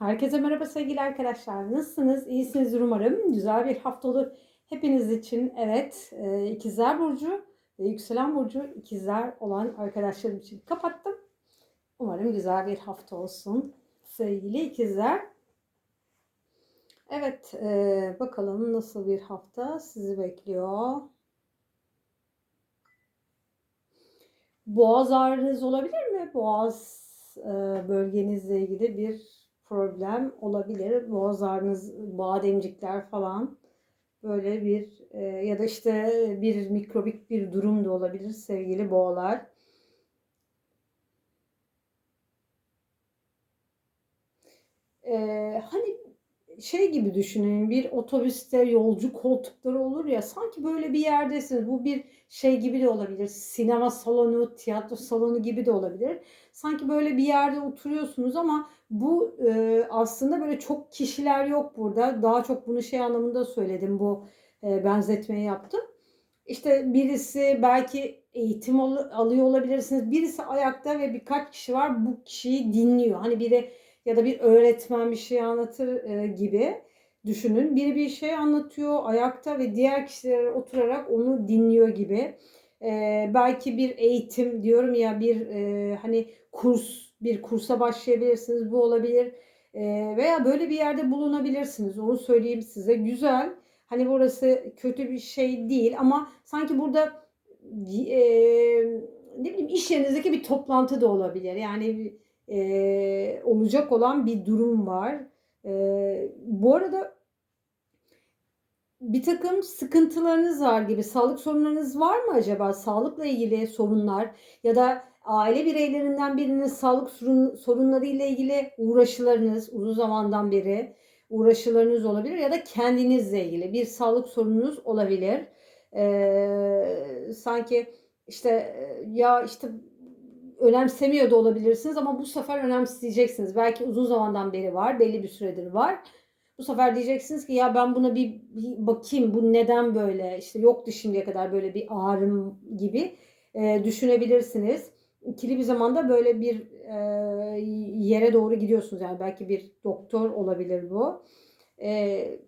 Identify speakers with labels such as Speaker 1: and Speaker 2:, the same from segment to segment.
Speaker 1: Herkese merhaba sevgili arkadaşlar. Nasılsınız? İyisinizdir umarım. Güzel bir hafta olur hepiniz için. Evet, e, ikizler burcu ve yükselen burcu ikizler olan arkadaşlarım için kapattım. Umarım güzel bir hafta olsun sevgili ikizler. Evet, e, bakalım nasıl bir hafta sizi bekliyor. Boğaz ağrınız olabilir mi? Boğaz e, bölgenizle ilgili bir problem olabilir. Boğaz ağrınız, bademcikler falan böyle bir e, ya da işte bir mikrobik bir durum da olabilir sevgili boğalar. E, hani şey gibi düşünün bir otobüste yolcu koltukları olur ya sanki böyle bir yerdesiniz. Bu bir şey gibi de olabilir. Sinema salonu, tiyatro salonu gibi de olabilir. Sanki böyle bir yerde oturuyorsunuz ama bu e, aslında böyle çok kişiler yok burada. Daha çok bunu şey anlamında söyledim bu e, benzetmeyi yaptım. İşte birisi belki eğitim al- alıyor olabilirsiniz. Birisi ayakta ve birkaç kişi var bu kişiyi dinliyor. Hani biri ya da bir öğretmen bir şey anlatır e, gibi düşünün. Biri bir şey anlatıyor ayakta ve diğer kişiler oturarak onu dinliyor gibi. E, belki bir eğitim diyorum ya bir e, hani kurs bir kursa başlayabilirsiniz bu olabilir. E, veya böyle bir yerde bulunabilirsiniz onu söyleyeyim size. Güzel. Hani burası kötü bir şey değil ama sanki burada e, ne bileyim iş yerinizdeki bir toplantı da olabilir. Yani e, olacak olan bir durum var. E, bu arada bir takım sıkıntılarınız var gibi. Sağlık sorunlarınız var mı acaba? Sağlıkla ilgili sorunlar ya da aile bireylerinden birinin sağlık sorun, sorunları ile ilgili uğraşılarınız uzun zamandan beri uğraşılarınız olabilir ya da kendinizle ilgili bir sağlık sorununuz olabilir. Ee, sanki işte ya işte önemsemiyor da olabilirsiniz ama bu sefer önemseyeceksiniz. Belki uzun zamandan beri var, belli bir süredir var. Bu sefer diyeceksiniz ki ya ben buna bir, bir bakayım bu neden böyle işte yoktu şimdiye kadar böyle bir ağrım gibi e, düşünebilirsiniz. İkili bir zamanda böyle bir e, yere doğru gidiyorsunuz yani belki bir doktor olabilir bu. E,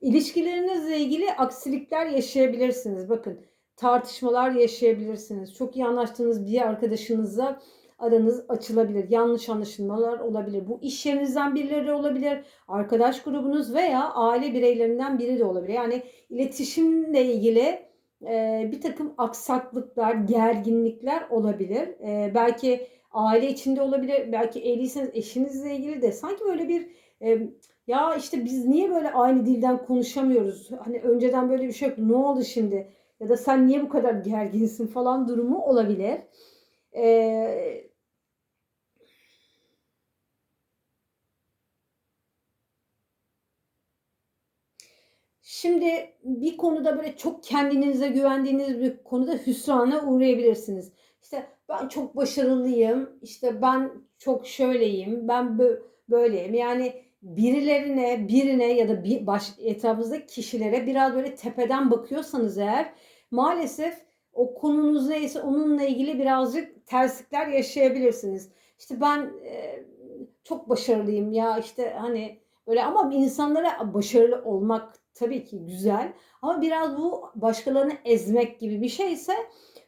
Speaker 1: İlişkilerinizle ilgili aksilikler yaşayabilirsiniz. Bakın tartışmalar yaşayabilirsiniz. Çok iyi anlaştığınız bir arkadaşınızla aranız açılabilir. Yanlış anlaşılmalar olabilir. Bu iş yerinizden birileri olabilir. Arkadaş grubunuz veya aile bireylerinden biri de olabilir. Yani iletişimle ilgili e, bir takım aksaklıklar, gerginlikler olabilir. E, belki aile içinde olabilir. Belki evliyseniz eşinizle ilgili de sanki böyle bir e, ya işte biz niye böyle aynı dilden konuşamıyoruz? Hani önceden böyle bir şey yok. Ne oldu şimdi? Ya da sen niye bu kadar gerginsin falan durumu olabilir. Ee, Şimdi bir konuda böyle çok kendinize güvendiğiniz bir konuda hüsrana uğrayabilirsiniz. İşte ben çok başarılıyım, işte ben çok şöyleyim, ben böyleyim. Yani birilerine, birine ya da bir baş, etrafınızdaki kişilere biraz böyle tepeden bakıyorsanız eğer maalesef o konunuz neyse onunla ilgili birazcık terslikler yaşayabilirsiniz. İşte ben e, çok başarılıyım ya işte hani öyle ama insanlara başarılı olmak tabii ki güzel ama biraz bu başkalarını ezmek gibi bir şeyse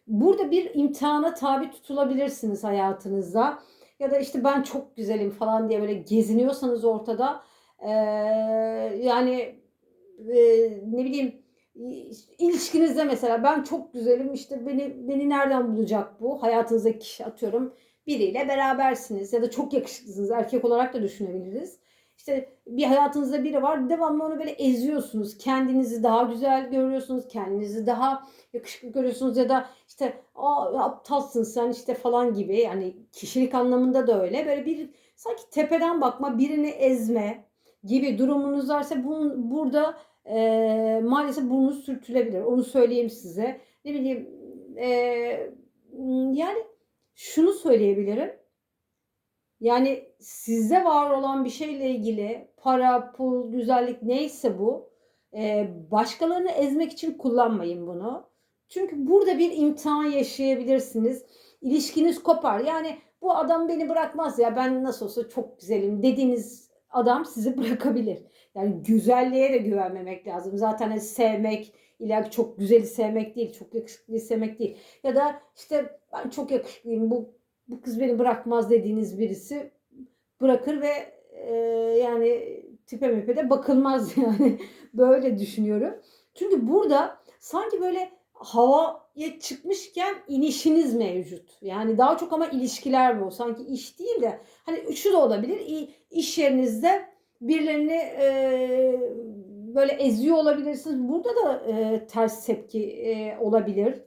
Speaker 1: burada bir imtihana tabi tutulabilirsiniz hayatınızda ya da işte ben çok güzelim falan diye böyle geziniyorsanız ortada e, yani e, ne bileyim ilişkinizde mesela ben çok güzelim işte beni beni nereden bulacak bu hayatınızdaki kişi atıyorum biriyle berabersiniz ya da çok yakışıklısınız erkek olarak da düşünebiliriz. İşte bir hayatınızda biri var devamlı onu böyle eziyorsunuz. Kendinizi daha güzel görüyorsunuz. Kendinizi daha yakışıklı görüyorsunuz ya da işte Aa, aptalsın sen işte falan gibi yani kişilik anlamında da öyle. Böyle bir sanki tepeden bakma birini ezme gibi durumunuz varsa bunun, burada e, maalesef burnu sürtülebilir. Onu söyleyeyim size. Ne bileyim e, yani şunu söyleyebilirim yani sizde var olan bir şeyle ilgili para, pul, güzellik neyse bu. E, başkalarını ezmek için kullanmayın bunu. Çünkü burada bir imtihan yaşayabilirsiniz. İlişkiniz kopar. Yani bu adam beni bırakmaz ya ben nasıl olsa çok güzelim dediğiniz adam sizi bırakabilir. Yani güzelliğe de güvenmemek lazım. Zaten hani sevmek, illa çok güzeli sevmek değil, çok yakışıklıyı sevmek değil. Ya da işte ben çok yakışıklıyım, bu, bu kız beni bırakmaz dediğiniz birisi bırakır ve e, yani tipe mipe de bakılmaz yani. Böyle düşünüyorum. Çünkü burada sanki böyle havaya çıkmışken inişiniz mevcut. Yani daha çok ama ilişkiler bu. Sanki iş değil de hani şu da olabilir. İş yerinizde birilerini e, böyle eziyor olabilirsiniz. Burada da e, ters tepki e, olabilir.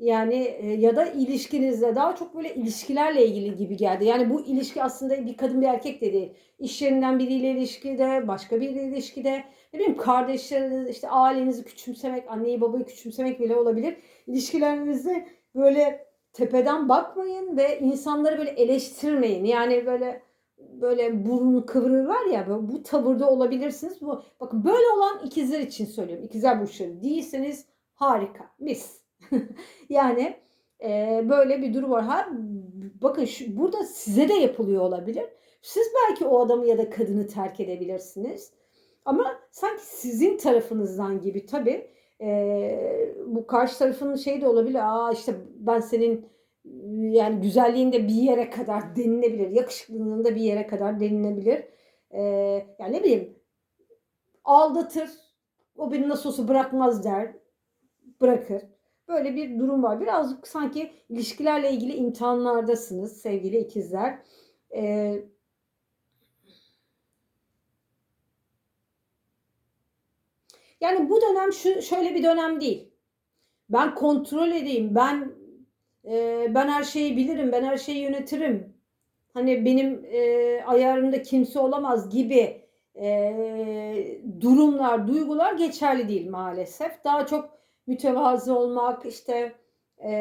Speaker 1: Yani e, ya da ilişkinizde daha çok böyle ilişkilerle ilgili gibi geldi. Yani bu ilişki aslında bir kadın bir erkek de değil. İş yerinden biriyle ilişkide, başka biriyle ilişkide, ne bileyim kardeşleriniz, işte ailenizi küçümsemek, anneyi babayı küçümsemek bile olabilir. İlişkilerinizi böyle tepeden bakmayın ve insanları böyle eleştirmeyin. Yani böyle böyle burun kıvırırlar ya böyle bu tavırda olabilirsiniz. Bu bakın böyle olan ikizler için söylüyorum. İkizler burçları değilseniz harika. Mis. yani e, böyle bir durum var. Ha, bakın şu, burada size de yapılıyor olabilir. Siz belki o adamı ya da kadını terk edebilirsiniz. Ama sanki sizin tarafınızdan gibi tabii e, bu karşı tarafın şey de olabilir. Aa işte ben senin yani güzelliğinde bir yere kadar denilebilir. Yakışıklılığında bir yere kadar denilebilir. E, yani ne bileyim aldatır. O beni nasıl olsa bırakmaz der. Bırakır. Böyle bir durum var. Birazcık sanki ilişkilerle ilgili imtihanlardasınız sevgili ikizler. Ee, yani bu dönem şu şöyle bir dönem değil. Ben kontrol edeyim. Ben e, ben her şeyi bilirim. Ben her şeyi yönetirim. Hani benim e, ayarımda kimse olamaz gibi e, durumlar, duygular geçerli değil maalesef. Daha çok mütevazı olmak, işte e,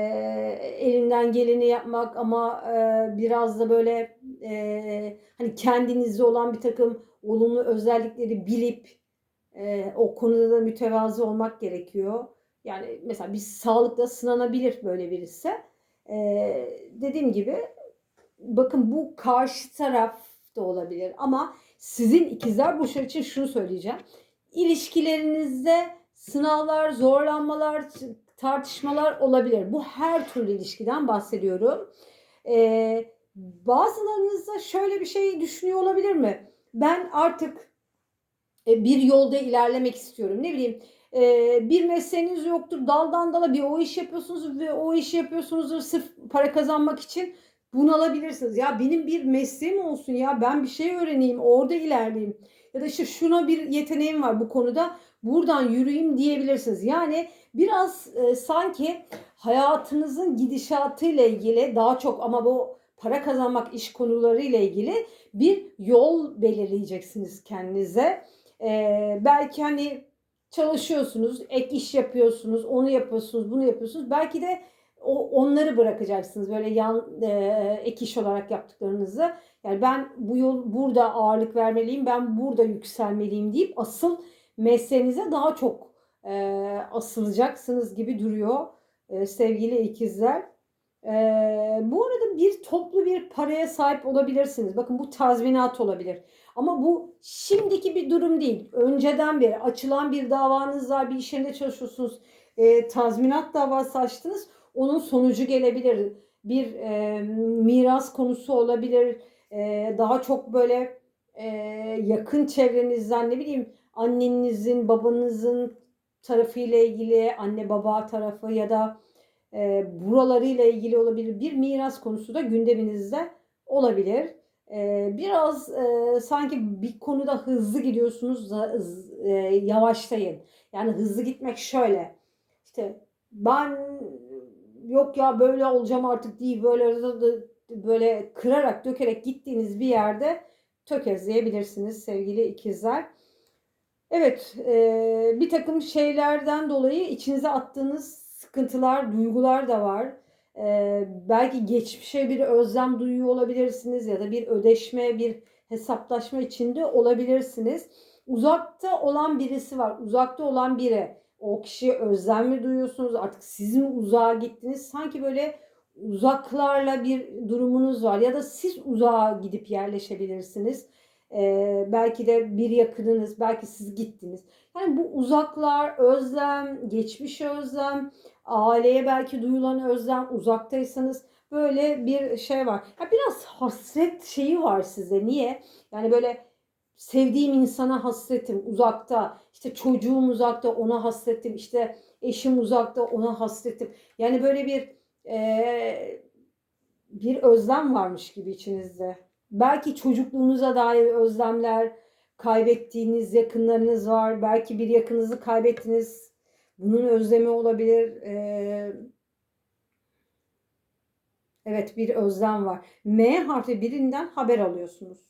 Speaker 1: elinden geleni yapmak ama e, biraz da böyle e, hani kendinizde olan bir takım olumlu özellikleri bilip e, o konuda da mütevazı olmak gerekiyor. Yani mesela bir sağlıkla sınanabilir böyle birisi. E, dediğim gibi bakın bu karşı taraf da olabilir ama sizin ikizler burçları için şunu söyleyeceğim. İlişkilerinizde sınavlar, zorlanmalar, tartışmalar olabilir. Bu her türlü ilişkiden bahsediyorum. Ee, bazılarınız da şöyle bir şey düşünüyor olabilir mi? Ben artık e, bir yolda ilerlemek istiyorum. Ne bileyim e, bir mesleğiniz yoktur. Daldan dala bir o iş yapıyorsunuz ve o işi yapıyorsunuz sırf para kazanmak için bunalabilirsiniz. Ya benim bir mesleğim olsun ya ben bir şey öğreneyim orada ilerleyeyim. Ya da işte şuna bir yeteneğim var bu konuda buradan yürüyeyim diyebilirsiniz. Yani biraz e, sanki hayatınızın gidişatıyla ilgili daha çok ama bu para kazanmak iş konuları ile ilgili bir yol belirleyeceksiniz kendinize. E, belki hani çalışıyorsunuz, ek iş yapıyorsunuz, onu yapıyorsunuz, bunu yapıyorsunuz. Belki de o, onları bırakacaksınız böyle yan e, ek iş olarak yaptıklarınızı. Yani ben bu yol burada ağırlık vermeliyim, ben burada yükselmeliyim deyip asıl mesleğinize daha çok e, asılacaksınız gibi duruyor e, sevgili ikizler. E, bu arada bir toplu bir paraya sahip olabilirsiniz. Bakın bu tazminat olabilir. Ama bu şimdiki bir durum değil. Önceden beri açılan bir davanız var, bir iş yerinde çalışıyorsunuz. E, tazminat davası açtınız. Onun sonucu gelebilir. Bir e, miras konusu olabilir. E, daha çok böyle e, yakın çevrenizden ne bileyim annenizin, babanızın tarafıyla ilgili, anne baba tarafı ya da e, buralarıyla ilgili olabilir. Bir miras konusu da gündeminizde olabilir. E, biraz e, sanki bir konuda hızlı gidiyorsunuz, e, yavaşlayın. Yani hızlı gitmek şöyle. İşte ben yok ya böyle olacağım artık değil böyle böyle kırarak dökerek gittiğiniz bir yerde tökezleyebilirsiniz sevgili ikizler. Evet, e, bir takım şeylerden dolayı içinize attığınız sıkıntılar, duygular da var. E, belki geçmişe bir özlem duyuyor olabilirsiniz ya da bir ödeşme, bir hesaplaşma içinde olabilirsiniz. Uzakta olan birisi var, uzakta olan biri. o kişiye özlem mi duyuyorsunuz? Artık siz mi uzağa gittiniz? Sanki böyle uzaklarla bir durumunuz var ya da siz uzağa gidip yerleşebilirsiniz. Ee, belki de bir yakınınız, belki siz gittiniz. Yani bu uzaklar, özlem, geçmiş özlem, aileye belki duyulan özlem, uzaktaysanız böyle bir şey var. Ya biraz hasret şeyi var sizde. Niye? Yani böyle sevdiğim insana hasretim uzakta. İşte çocuğum uzakta ona hasretim. İşte eşim uzakta ona hasretim. Yani böyle bir e, bir özlem varmış gibi içinizde. Belki çocukluğunuza dair özlemler, kaybettiğiniz yakınlarınız var. Belki bir yakınınızı kaybettiniz. Bunun özlemi olabilir. Ee, evet bir özlem var. M harfi birinden haber alıyorsunuz.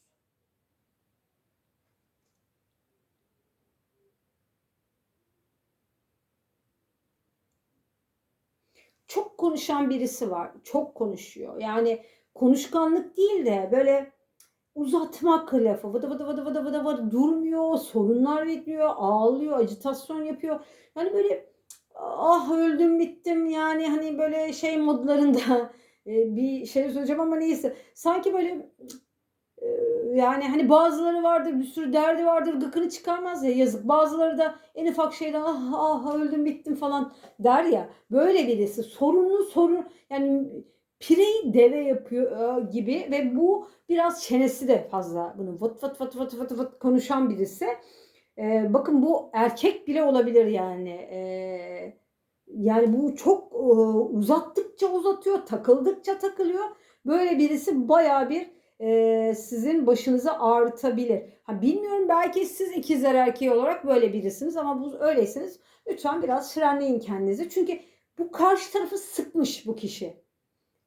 Speaker 1: Çok konuşan birisi var. Çok konuşuyor. Yani konuşkanlık değil de böyle uzatmak lafı. Vıdı vıdı vıdı vıdı vıdı vıdı durmuyor. Sorunlar bekliyor. Ağlıyor. Acitasyon yapıyor. Yani böyle ah öldüm bittim yani hani böyle şey modlarında e, bir şey söyleyeceğim ama neyse. Sanki böyle e, yani hani bazıları vardır bir sürü derdi vardır gıkını çıkarmaz ya yazık. Bazıları da en ufak şeyden ah ah öldüm bittim falan der ya. Böyle birisi sorunlu sorun yani pireyi deve yapıyor e, gibi ve bu biraz çenesi de fazla bunun vıt vıt vıt vıt vıt vıt konuşan birisi. Ee, bakın bu erkek bile olabilir yani. Ee, yani bu çok e, uzattıkça uzatıyor, takıldıkça takılıyor. Böyle birisi baya bir e, sizin başınızı ağrıtabilir. Ha, bilmiyorum belki siz ikizler erkeği olarak böyle birisiniz ama bu öyleyseniz lütfen biraz frenleyin kendinizi. Çünkü bu karşı tarafı sıkmış bu kişi.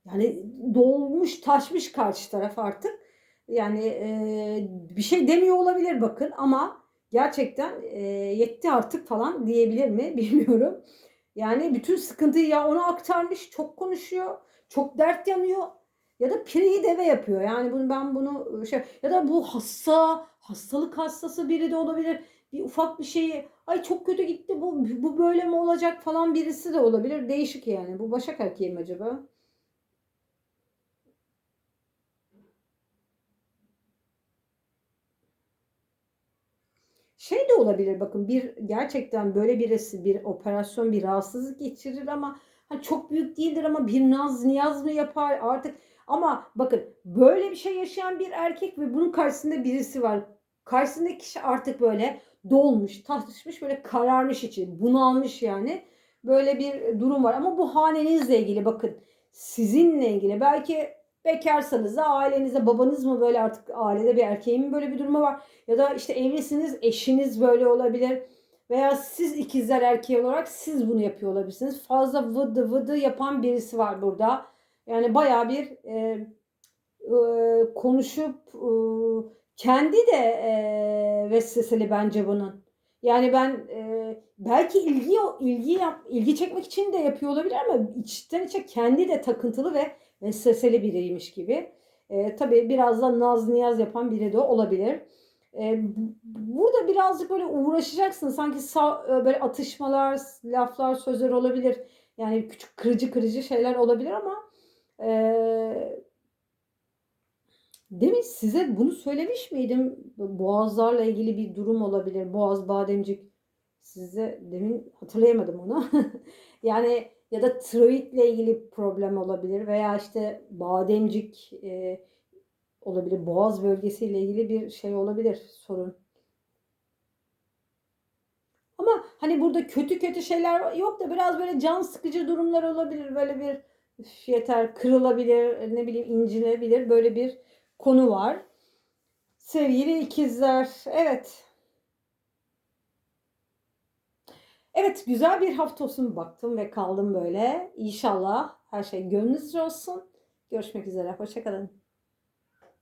Speaker 1: Yani dolmuş taşmış karşı taraf artık. Yani e, bir şey demiyor olabilir bakın ama gerçekten e, yetti artık falan diyebilir mi bilmiyorum. Yani bütün sıkıntıyı ya ona aktarmış, çok konuşuyor, çok dert yanıyor ya da pireyi deve yapıyor. Yani bunu ben bunu şey ya da bu hasta, hastalık hastası biri de olabilir. Bir ufak bir şeyi ay çok kötü gitti bu bu böyle mi olacak falan birisi de olabilir. Değişik yani. Bu Başak erkeği mi acaba? Şey de olabilir bakın bir gerçekten böyle birisi bir operasyon bir rahatsızlık geçirir ama hani çok büyük değildir ama bir naz niyaz mı yapar artık ama bakın böyle bir şey yaşayan bir erkek ve bunun karşısında birisi var. Karşısındaki kişi artık böyle dolmuş, taşmış, böyle kararmış için, bunalmış yani. Böyle bir durum var ama bu hanenizle ilgili bakın sizinle ilgili belki Bekarsanız da ailenize babanız mı böyle artık ailede bir erkeğin mi böyle bir durumu var? Ya da işte evlisiniz eşiniz böyle olabilir. Veya siz ikizler erkeği olarak siz bunu yapıyor olabilirsiniz. Fazla vıdı vıdı yapan birisi var burada. Yani baya bir e, e, konuşup e, kendi de e, vesveseli bence bunun. Yani ben e, belki ilgi ilgi yap, ilgi çekmek için de yapıyor olabilir ama içten içe kendi de takıntılı ve vesveseli biriymiş gibi. E, tabii biraz da naz niyaz yapan biri de olabilir. E, burada birazcık böyle uğraşacaksın. Sanki sağ, e, böyle atışmalar, laflar, sözler olabilir. Yani küçük kırıcı kırıcı şeyler olabilir ama e, demin size bunu söylemiş miydim? Boğazlarla ilgili bir durum olabilir. Boğaz, bademcik. Size demin hatırlayamadım onu. yani ya da tiroidle ilgili problem olabilir veya işte bademcik e, olabilir. Boğaz bölgesiyle ilgili bir şey olabilir sorun. Ama hani burada kötü kötü şeyler yok da biraz böyle can sıkıcı durumlar olabilir. Böyle bir yeter kırılabilir, ne bileyim incinebilir böyle bir konu var. Sevgili ikizler, evet Evet güzel bir hafta olsun baktım ve kaldım böyle. İnşallah her şey gönlünüzce olsun. Görüşmek üzere. Hoşçakalın.